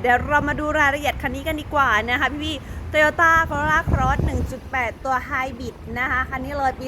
เดี๋ยวเรามาดูรายละเอียดคันนี้กันดีกว่านะคะพี่พี่โตโยต้าโคโรล่าครอส1.8 ตัวไฮบริดนะคะ คันนี้เลยปี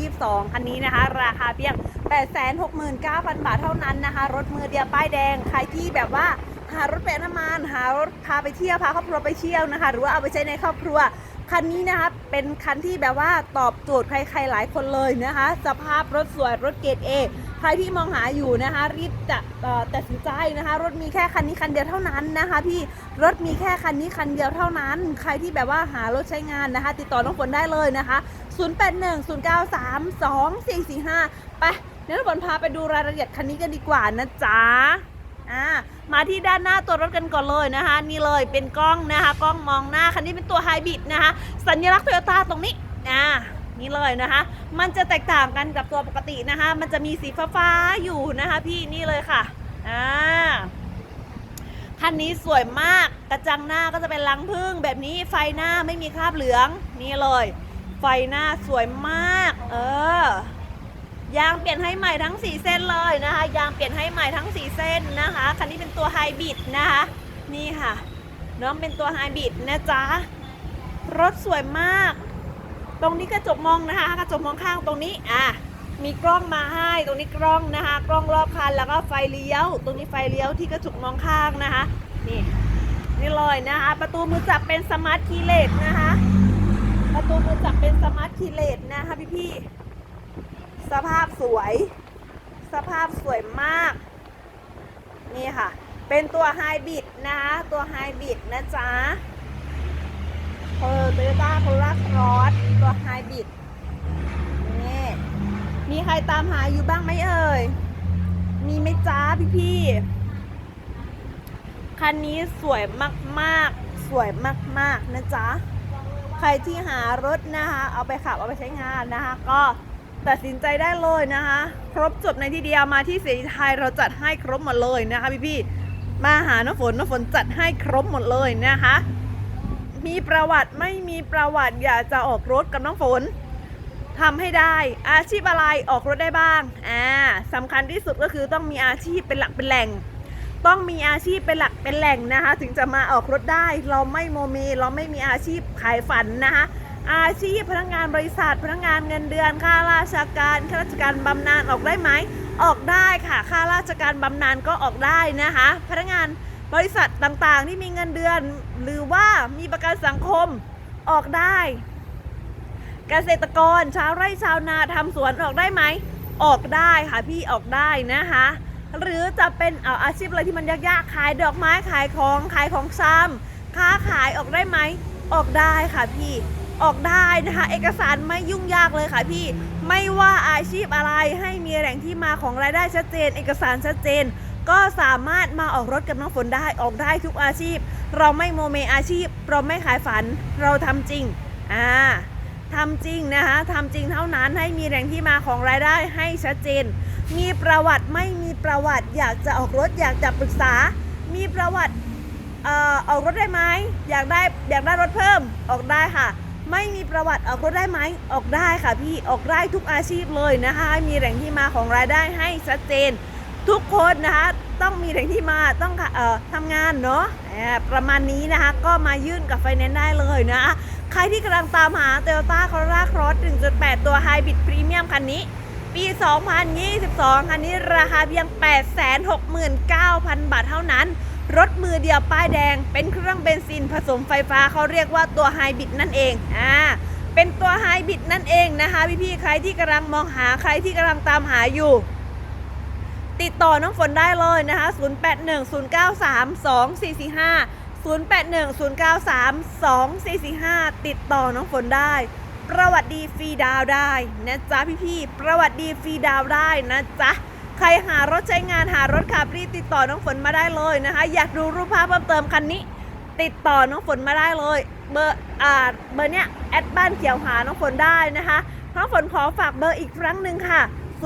2022 คันนี้นะคะ ราคาเพียง 869,000 บาทเท่านั้นนะคะ รถมือเดียวป้ายแดง ใครที่แบบว่าหารถแปะน้ำมันหารถพาไปเที่ยวพาครอบครัวไปเที่ยวนะคะ หรือว่าเอาไปใช้ในครอบครัวคันนี้นะคะเป็นคันที่แบบว่าตอบโจทย์ใครๆหลายคนเลยนะคะ สภาพรถสวยรถเกรดเอ ใครที่มองหาอยู่นะคะรีบจะเอ่อตัดสินใจนะคะ รถมีแค่คันนี้คันเดียวเท่านั้นนะคะ พี่รถมีแค่คันนี้คันเดียวเท่านั้น ใครที่แบบว่าหารถใช้งานนะคะ ติดต่อน้องฝนได้เลยนะคะ 0810932445 ไปเดี๋ยวน้องฝนพาไปดูรายละเอียดคันนี้กันดีกว่านะจ๊ะอ่ามาที่ด้านหน้าตัวรถกันก่อนเลยนะคะ นี่เลยเป็นกล้องนะคะ กล้องมองหน้าคันนี้เป็นตัวไฮบริดนะคะ สัญลักษณ์โตโยต้าตรงนี้อ่า นี่เลยนะคะ มันจะแตกต่างกันกับตัวปกตินะคะ มันจะมีสีฟ้าๆอยู่นะคะ พี่นี่เลยค่ะอ่าคันนี้สวยมากกระจังหน้าก็จะเป็นลังพึ่งแบบนี้ไฟหน้าไม่มีคราบเหลืองนี่เลย ไฟหน้าสวยมาก เออยางเปลี่ยนให้ใหม่ทั้ง 4 เส้นเลยนะคะยางเปลี่ยนให้ใหม่ทั้ง 4 เส้นนะคะคันนี้เป็นตัวไฮบริดนะคะนี่ค่ะน้องเป็นตัวไฮบริดนะจ๊ะรถสวยมาก ตรงนี้กระจกมองนะคะ กระจกมองข้างตรงนี้อะมีกล้องมาให้ ตรงนี้กล้องนะคะ กล้องรอบคันแล้วก็ไฟเลี้ยว ตรงนี้ไฟเลี้ยวที่กระจกมองข้างนะคะ นี่นี่เลยนะคะ ประตูมือจับเป็นสมาร์ทคีย์เลสนะคะ ประตูมือจับเป็นสมาร์ทคีย์เลสนะคะพี่ๆสภาพสวย สภาพสวยมาก นี่ค่ะ เป็นตัวไฮบริดนะคะ ตัวไฮบริดนะจ๊ะ เออโตโยต้าโครล่าครอสตัวไฮบริดนี่มีใครตามหาอยู่บ้างไหมเอ่ย มีไหมจ้าพี่ๆคันนี้สวยมากๆ สวยมากๆนะจ๊ะ ใครที่หารถนะคะ เอาไปขับเอาไปใช้งานนะคะ ก็ตัดสินใจได้เลยนะคะ ครบจบในที่เดียวมาที่สีไทยเราจัดให้ครบหมดเลยนะคะพี่ๆมาหาน้ำฝนน้ำฝนจัดให้ครบหมดเลยนะคะ มีประวัติไม่มีประวัติอยากจะออกรถกับน้ำฝนทำให้ได้อาชีพอะไรออกรถได้บ้างอ่าสำคัญที่สุดก็คือต้องมีอาชีพเป็นหลักเป็นแหล่ง ต้องมีอาชีพเป็นหลักเป็นแหล่งนะคะ ถึงจะมาออกรถได้ เราไม่โมเม เราไม่มีอาชีพขายฝันนะคะอาชีพพนักงานบริษัทพนักงานเงินเดือนข้าราชการข้าราชการบำนาญออกได้ไหมออกได้ค่ะข้าราชการบำนาญก็ออกได้นะคะ พนักงาน บริษัทต่างๆ ที่มีเงินเดือน หรือว่ามีประกันสังคมออกได้ เกษตรกรชาวไร่ชาวนาทำสวนออกได้ไหม ออกได้ค่ะพี่ออกได้นะคะ หรือจะเป็นเอาอาชีพอะไรที่มันยากๆขายดอกไม้ขายของขายของซ้ำค้าขายออกได้ไหมออกได้ค่ะพี่ออกได้นะคะ เอกสารไม่ยุ่งยากเลยค่ะพี่ ไม่ว่าอาชีพอะไรให้มีแหล่งที่มาของรายได้ชัดเจน เอกสารชัดเจน ก็สามารถมาออกรถกับน้องฝนได้ออกได้ทุกอาชีพ เราไม่โมเมอาชีพ เราไม่ขายฝันเราทำจริงอ่าทำจริงนะคะทำจริงเท่านั้นให้มีแหล่งที่มาของรายได้ให้ชัดเจน มีประวัติไม่มีประวัติอยากจะออกรถอยากจะปรึกษา มีประวัติเอ่อออกรถได้ไหมอยากได้อยากได้รถเพิ่มออกได้ค่ะ ไม่มีประวัติออกรถได้ไหมออกได้ค่ะพี่ออกได้ทุกอาชีพเลยนะคะมีแหล่งที่มาของรายได้ให้ชัดเจน ทุกคนนะคะต้องมีแหล่งที่มาต้องเอ่อทำงานเนาะประมาณนี้นะคะก็มายื่นกับไฟแนนซ์ได้เลยนะใครที่กำลังตามหา Toyota Corolla Cross 1.8 ตัว Hybrid Premium คันนี้ ปี 2022 คันนี้ราคาเพียง 869,000 บาทเท่านั้น รถมือเดียวป้ายแดง เป็นเครื่องเบนซินผสมไฟฟ้าเขาเรียกว่าตัว Hybrid นั่นเองอ่าเป็นตัว Hybrid นั่นเองนะคะพี่ๆใครที่กำลังมองหาใครที่กำลังตามหาอยู่ ติดต่อน้องฝนได้เลยนะคะ 0810932445 0810932445 ติดต่อน้องฝนได้ ประวัติดีฟรีดาวได้นะจ๊ะพี่ๆ ประวัติดีฟรีดาวได้นะจ๊ะ ใครหารถใช้งานหารถขับรีบติดต่อน้องฝนมาได้เลยนะคะ อยากดูรูปภาพเพิ่มเติมคันนี้ ติดต่อน้องฝนมาได้เลย เบอร์อ่าเบอร์เนี้ยแอดบ้านเขียวหาน้องฝนได้นะคะน้องฝนขอฝากเบอร์อีกครั้งหนึ่งค่ะ 0810932445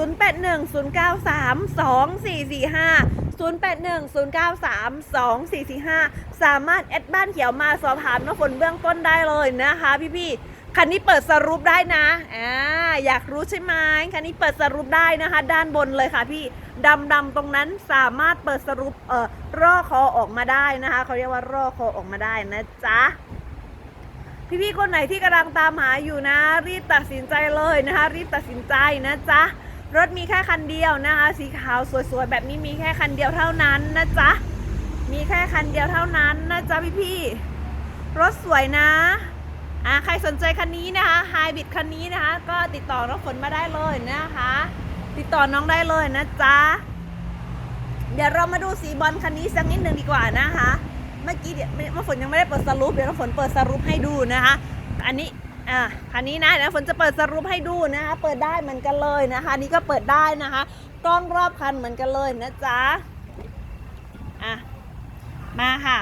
0810932445 สามารถแอดบ้านเขียวมาสอบถามน้องฝนเบื้องต้นได้เลยนะคะพี่ๆคันนี้เปิดสรุปได้นะ อ่า อยากรู้ใช่ไหมคันนี้เปิดสรุปได้นะคะ ด้านบนเลยค่ะพี่ ดำดำๆตรงนั้นสามารถเปิดสรุป เอ่อ ร่อคอออกมาได้นะคะ เขาเรียกว่าร่อคอออกมาได้นะจ๊ะ พี่ๆคนไหนที่กำลังตามหาอยู่นะ รีบตัดสินใจเลยนะคะ รีบตัดสินใจนะจ๊ะ รถมีแค่คันเดียวนะคะ สีขาวสวยๆแบบนี้มีแค่คันเดียวเท่านั้นนะจ๊ะ มีแค่คันเดียวเท่านั้นนะจ๊ะพี่ๆ รถสวยนะอ่าใครสนใจคันนี้นะคะไฮบริดคันนี้นะคะ ก็ติดต่อน้องฝนมาได้เลยนะคะ ติดต่อน้องได้เลยนะจ๊ะ เดี๋ยวเรามาดูสีบอลคันนี้สักนิดหนึ่งดีกว่านะคะ เมื่อกี้เดี๋ยวเมื่อฝนยังไม่ได้เปิดสรุปเดี๋ยวน้ำฝนเปิดสรุปให้ดูนะคะ อันนี้ อ่าคันนี้นะเดี๋ยวฝนจะเปิดสรุปให้ดูนะคะ เปิดได้เหมือนกันเลยนะคะนนี่ก็เปิดได้นะคะ กล้องรอบคันเหมือนกันเลยนะจ๊ะ อะ มาค่ะ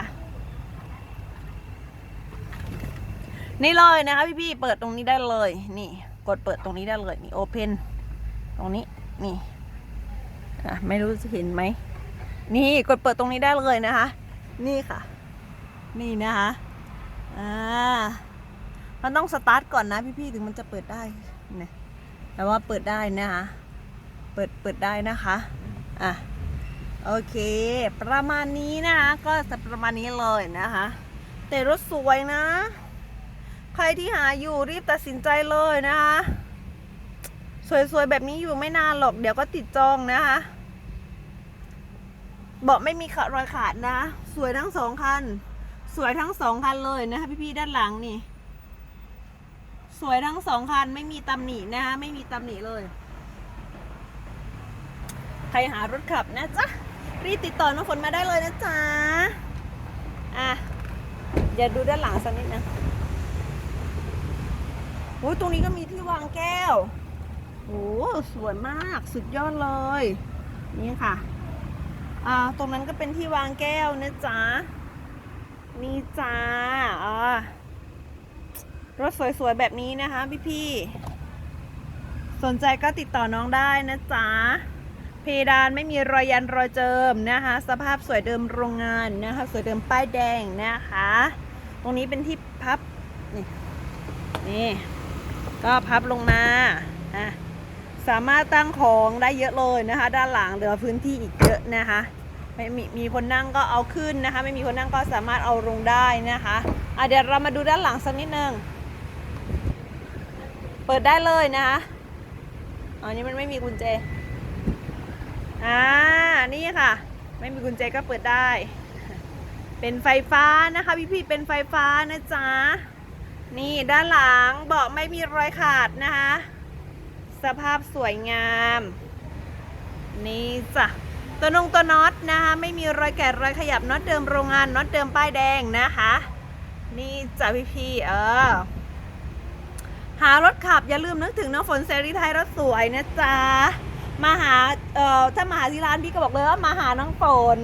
นี่เลยนะคะพี่ๆ เปิดตรงนี้ได้เลย นี่ กดเปิดตรงนี้ได้เลยนี่โอเพนตรงนี้ นี่อะไม่รู้จะเห็นไหม นี่กดเปิดตรงนี้ได้เลยนะคะ นี่ค่ะ นี่นะคะ อ่า มันต้องสตาร์ทก่อนนะพี่ๆถึงมันจะเปิดได้นี่ยแต่ว่าเปิดได้นะคะ เปิดเปิดได้นะคะอะโอเค ประมาณนี้นะคะก็จะประมาณนี้เลยนะคะ แต่รถสวยนะ ใครที่หาอยู่รีบตัดสินใจเลยนะคะ สวยๆแบบนี้อยู่ไม่นานหรอก เดี๋ยวก็ติดจองนะคะเบาะไม่มีขรอยขาดนะ สวยทั้งสองคัน สวยทั้งสองคันเลยนะคะพี่ๆด้านหลังนี่ สวยทั้งสองคันไม่มีตำหนินะคะไม่มีตำหนิเลย ใครหารถขับนะจ๊ะรีบติดต่อน้องฝนมาได้เลยนะจ๊ะอะเดี๋ยวดูด้านหลังสักนิดนะโอ้ตรงนี้ก็มีที่วางแก้วโอ้สวยมากสุดยอดเลย นี่ค่ะอ่าตรงนั้นก็เป็นที่วางแก้วนะจ๊ะนี่จ้าอ่า รถสวยๆ แบบนี้นะคะพี่ๆ สนใจก็ติดต่อน้องได้นะจ๊ะ เพดานไม่มีรอยยันรอยเจิมนะคะ สภาพสวยเดิมโรงงานนะคะ สวยเดิมป้ายแดงนะคะ ตรงนี้เป็นที่พับ นี่นี่ ก็พับลงมาอะสามารถตั้งของได้เยอะเลยนะคะ ด้านหลังเหลือพื้นที่อีกเยอะนะคะไม่มีมีคนนั่งก็เอาขึ้นนะคะ ไม่มีคนนั่งก็สามารถเอาลงได้นะคะอะเดี๋ยวเรามาดูด้านหลังสักนิดนึง เปิดได้เลยนะคะอ๋อนี่มันไม่มีกุญแจ อ่า นี่ค่ะ ไม่มีกุญแจก็เปิดได้ เป็นไฟฟ้านะคะพี่พี่ๆ เป็นไฟฟ้านะจ๊ะ นี่ด้านหลังเบาะไม่มีรอยขาดนะคะ สภาพสวยงาม นี่จ้ะ ตัวนงตัวน็อตนะคะ ไม่มีรอยแกะรอยขยับน็อตเดิมโรงงานน็อตเดิมป้ายแดงนะคะ นี่จ้ะพี่พี่ๆเออ หารถขับอย่าลืมนึกถึงน้องฝนเซรีไทยรถสวยนะจ๊ะ มาหาเอ่อถ้ามาหาที่ร้านพี่ก็บอกเลยว่ามาหาน้องฝน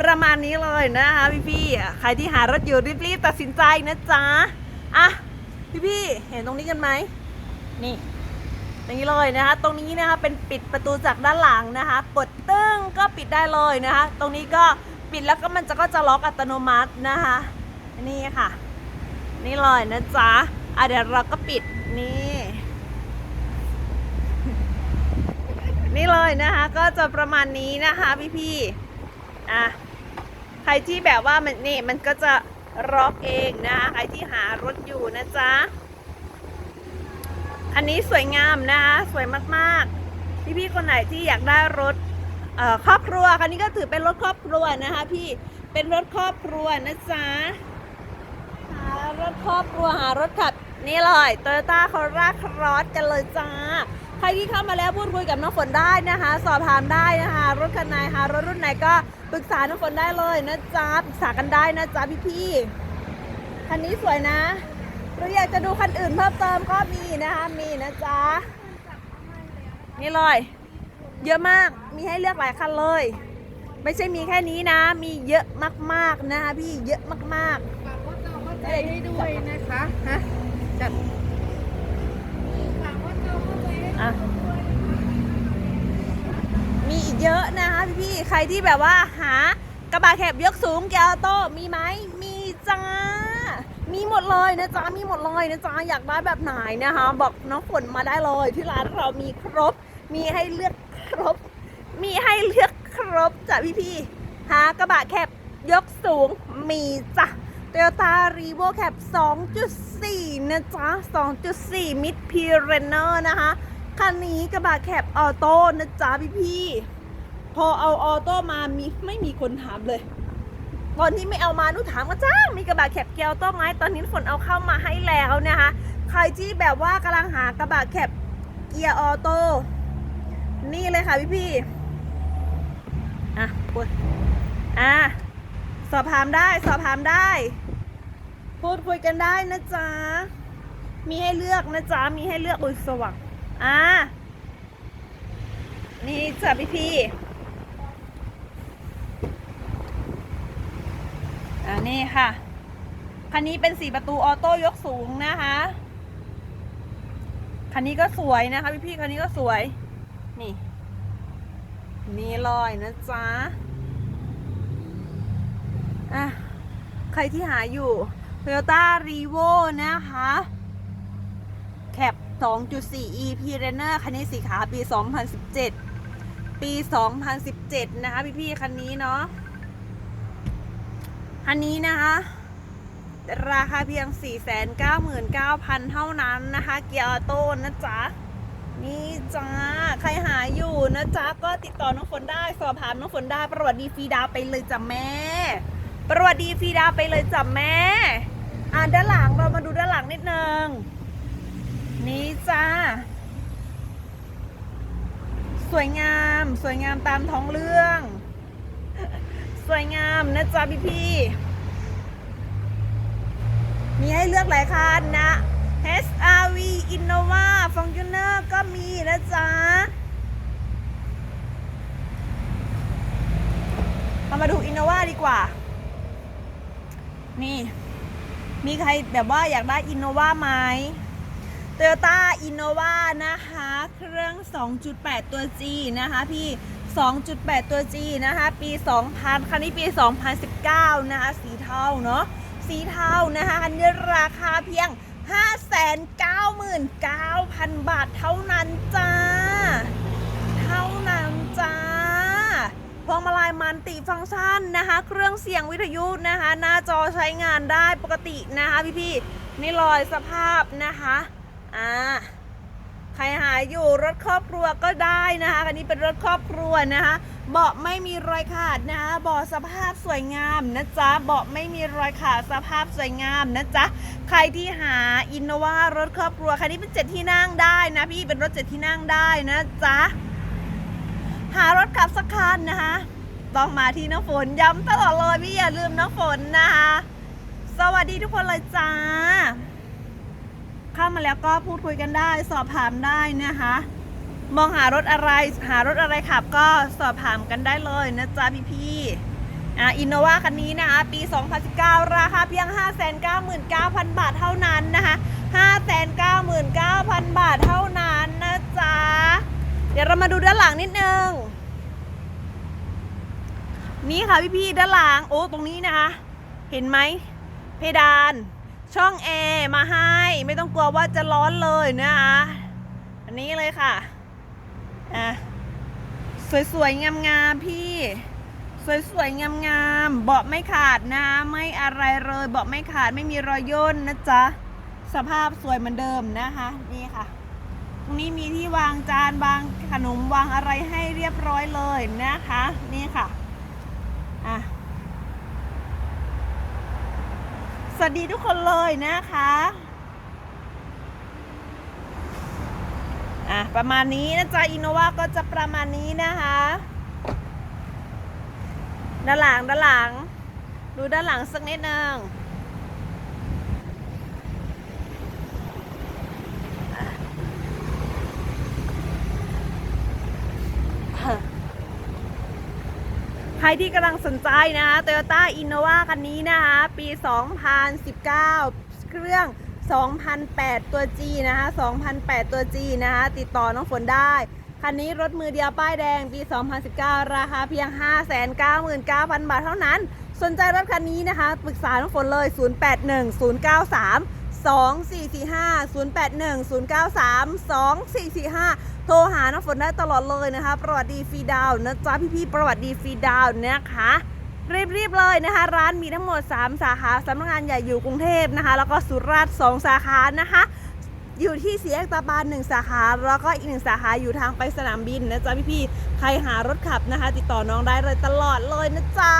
ประมาณนี้เลยนะคะพี่พี่ๆใครที่หารถอยู่รีบๆตัดสินใจนะจ๊ะอะพี่พี่ๆเห็นตรงนี้กันไหมนี่อย่างนี้เลยนะคะ ตรงนี้นะคะเป็นปิดประตูจากด้านหลังนะคะกดตึ้งก็ปิดได้เลยนะคะ ตรงนี้ก็ปิดแล้วก็มันจะก็จะล็อกอัตโนมัตินะคะนี่ค่ะ นี่เลยนะจ๊ะ อะเดี๋ยวเราก็ปิดนี่ นี่เลยนะคะ ก็จะประมาณนี้นะคะพี่ๆอะใครที่แบบว่ามันนี่มันก็จะล็อกเองนะคะใครที่หารถอยู่นะจ๊ะอันนี้สวยงามนะคะสวยมากๆ พี่ๆคนไหนที่อยากได้รถครอบครัวคันนี้ก็ถือเป็นรถครอบครัวนะคะ พี่เป็นรถครอบครัวนะจ๊ะหารถครอบครัวหารถขับ นี่เลยโตโยต้าคอร่าครอสกันเลยจ้า ใครที่เข้ามาแล้วพูดคุยกับน้องฝนได้นะคะ สอบถามได้นะคะ รถคันไหนหารถรุ่นไหนก็ปรึกษาน้องฝนได้เลยนะจ๊ะปรึกษากันได้นะจ๊ะพี่ๆคันนี้สวยนะหรืออยากจะดูคันอื่นเพิ่มเติมก็มีนะคะมีนะจ๊ะนี่เลยเยอะมากมีให้เลือกหลายคันเลย ไม่ใช่มีแค่นี้นะ มีเยอะมากๆนะคะพี่เยอะมากฝากว่าเราเข้าใจให้ด้วยนะคะฮะ จัดอะมีอีกเยอะนะคะพี่ๆใครที่แบบว่าหากระบะแคบยกสูงแกวโต้มีไหมมีจ้า มีหมดเลยนะจ๊ะมีหมดเลยนะจ๊ะอยากได้แบบไหนนะคะ บอกน้องฝนมาได้เลยที่ร้านเรามีครบ มีให้เลือกครบ มีให้เลือกครบจ้ะพี่พี่ๆหากระบะแคบยกสูงมีจ้ะ Toyota r e v o Cap 2.4 นะจ๊ะ 2.4 Mid p i r e n e r นะคะ คันนี้กระบะแคบออโต้นะจ๊ะพี่พี่พอเอาออโต้มามีไม่มีคนถามเลย ตอนที่ไม่เอามานูถามก็จ้ามีกระบะแคบเกียร์ออโต้ไหมตอนนี้ฝนเอาเข้ามาให้แล้วนะคะ ใครที่แบบว่ากำลังหากระบะแคบเกียร์ออโต้นี่เลยค่ะพี่พี่อะพูดอะสอบถามได้สอบถามได้ พูดคุยกันได้นะจ๊ะ มีให้เลือกนะจ๊ะ มีให้เลือกอุ้ยสว่างอะนี่จ้ะพี่พี่อ่านี่ค่ะ คันนี้เป็นสี่ประตูออโต้ยกสูงนะคะ คันนี้ก็สวยนะคะพี่พี่คันนี้ก็สวย นี่นี่ลอยนะจ๊ะ อะ ใครที่หาอยู่ Toyota r e v o นะคะแคป2.4 e p r e n e r คันนี้สีขาวปี 2017 ปี 2017 นะคะ พี่ๆคันนี้เนาะคันนี้นะคะ ราคาเพียง 499,000 เท่านั้นนะคะ เกียร์ออโต้นะจ๊ะ นี่จ้า ใครหาอยู่นะจ๊ะ ก็ติดต่อน้องฝนได้ สอบถามน้องฝนได้ ประวัติดีฟีดาไปเลยจ้ะแม่ ประวัติดีฟีดาไปเลยจ้ะแม่ อ่าด้านหลังเรามาดูด้านหลังนิดนึง นี่จ้า สวยงาม สวยงามตามท้องเรื่อง สวยงามนะจ๊ะพี่พี่ มีให้เลือกหลายคันนะ HRV Innova Fortuner ก็มีนะจ๊ะเรามาดู Innova ดีกว่า นี่ มีใครแบบว่าอยากได้ Innova ไหม Toyota Innova นะคะ เครื่อง 2.8 ตัว G นะคะพี่ 2.8 ตัว G นะคะ ปี 2000 คันนี้ปี 2019 นะคะ สีเทาเนาะ สีเทานะคะ คันนี้ราคาเพียง 599,000 บาทเท่านั้นจ้า เท่านั้นจ้า พวงมาลัยมัน ติฟังก์ชันนะคะ เครื่องเสียงวิทยุนะคะ หน้าจอใช้งานได้ปกตินะคะพี่ๆนี่รอยสภาพนะคะอ่าใครหาอยู่รถครอบครัวก็ได้นะคะคันนี้เป็นรถครอบครัวนะคะ เบาะไม่มีรอยขาดนะคะเบาะสภาพสวยงามนะจ๊ะเบาะไม่มีรอยขาดสภาพสวยงามนะจ๊ะใครที่หาอินโนวารถครอบครัวคันนี้เป็นเจ็ดที่นั่งได้นะพี่เป็นรถเจ็ดที่นั่งได้นะจ๊ะหารถขับสักคันนะคะ ต้องมาที่น้ำฝนย้ำตลอดเลยพี่อย่าลืมน้ำฝนนะคะ สวัสดีทุกคนเลยจ้า เข้ามาแล้วก็พูดคุยกันได้ สอบถามได้นะคะ มองหารถอะไรหารถอะไรขับก็สอบถามกันได้เลยนะจ๊ะพี่พี่อินโนวาคันนี้นะคะปี 2019 ราคาเพียง 599,000 บาทเท่านั้นนะคะ599,000 บาทเท่านั้นนะจ๊ะ เดี๋ยวเรามาดูด้านหลังนิดนึง นี่ค่ะพี่พี่ๆด้านหลังโอ้ตรงนี้นะคะ เห็นไหมเพดาน ช่องแอร์มาให้ไม่ต้องกลัวว่าจะร้อนเลยนะคะอันนี้เลยค่ะอะสวยๆงามๆพี่ สวยๆงามๆเบาะไม่ขาดนะไม่อะไรเลยเบาะไม่ขาดไม่มีรอยย่นนะจ๊ะสภาพสวยเหมือนเดิมนะคะนี่ค่ะ ตรงนี้มีที่วางจานวางขนมวางอะไรให้เรียบร้อยเลยนะคะ นี่ค่ะ อะสวัสดีทุกคนเลยนะคะอะประมาณนี้นะจ๊ะอินโนวาก็จะประมาณนี้นะคะด้านหลังด้านหลัง ดูด้านหลังสักนิดนึง รที่กำลังสนใจนะคะ Toyota Innova คันนี้นะคะ ปี 2019 เครื่อง 2008 ตัว G นะคะ 2008 ตัว G นะคะ ติดต่อน้องฝนได้ คันนี้รถมือเดียวป้ายแดง ปี 2019 ราคาเพียง 599,000 บาทเท่านั้น สนใจรถคันนี้นะคะ ปรึกษาน้องฝนเลย 081093 2445 081 093 2445 โทรหาน้ำฝนได้ตลอดเลยนะคะ ประวัติดีฟรีดาวนะจ๊ะพี่ๆ ประวัติดีฟรีดาวนะคะรีบๆเลยนะคะ ร้านมีทั้งหมด 3 สาขาสำนักงานใหญ่อยู่กรุงเทพนะคะ แล้วก็สุราษฎร์2สาขานะคะ อยู่ที่สีแยกตาบานหนึ่งสาขา แล้วก็อีกหนึ่งสาขาอยู่ทางไปสนามบินนะจ๊ะพี่ๆ ใครหารถขับนะคะ ติดต่อน้องได้เลยตลอดเลยนะจ๊ะ